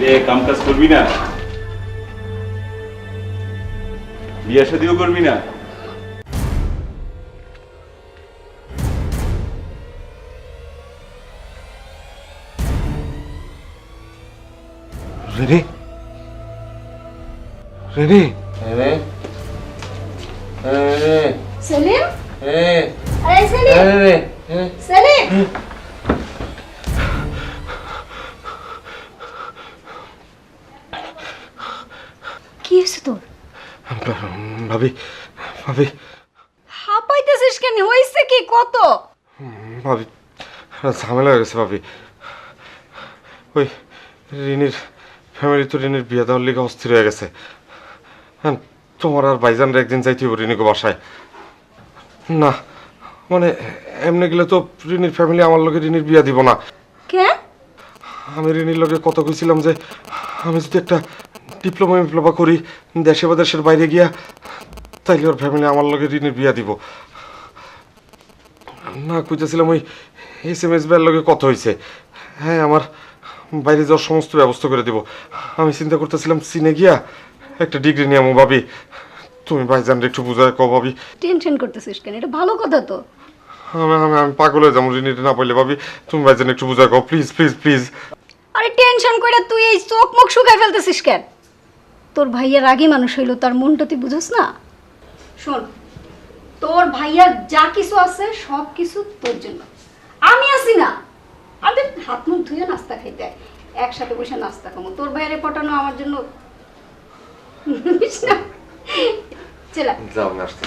রে কাম কাজ করবি না? বিয়ে শাদিও করবি না? রেনি রেনি রে রে সেলিম? রে আরে সেলিম! রে সেলিম! হয়েছে তোর? ভাবি ভাবি। হাঁপাইতেছিস কেন? হয়েছে কি? কত? ভাবি ঝামেলা হয়ে গেছে ভাবি। ওই রিনির ফ্যামিলি তো রিনির বিয়ে দেওয়ার লিগে অস্থির হয়ে গেছে। হ্যাঁ তোমার আর বাইজানরা একদিন যাইতে হবে রিনিকে বাসায়। না মানে এমনি গেলে তো রিনির ফ্যামিলি আমার লোকে রিনির বিয়া দিব না। কেন? আমি রিনির লোকে কথা কইছিলাম যে আমি যদি একটা ডিপ্লোমা ডিপ্লোমা করি দেশে বা দেশের বাইরে গিয়া তাইলে ওর ফ্যামিলি আমার লোকে রিনির বিয়া দিব। না কইতেছিলাম ওই এস এম এস বের লোকে কত হয়েছে হ্যাঁ আমার বাইরে যাওয়ার সমস্ত ব্যবস্থা করে দিব। আমি চিন্তা করতেছিলাম সিনে গিয়া একটা ডিগ্রি নিয়ে আমো ভাবি। তুমি ভাইজান একটু বুঝায় কো ভাবি। টেনশন করতেছিস কেন? এটা ভালো কথা তো। আমি আমি আমি পাগল হয়ে যাব রিনিটা না পাইলে ভাবি। তুমি ভাইজান একটু বুঝায় কো প্লিজ প্লিজ প্লিজ আরে টেনশন করে তুই এই চোখ মুখ শুকাই ফেলতেছিস কেন? তোর ভাইয়া রাগে মানুষ হইল, তার মনটা তুই বুঝোস না? শোন, তোর ভাইয়ার যা কিছু আছে, সব কিছু তোর জন্য। আমি আছি না। আমি হাত মুখ ধুয়ে নাস্তা খাইতে। একসাথে বসে নাস্তা খাব তোর ভাইয়ারে পটানো আমার জন্য। চেলা যাও নাস্তা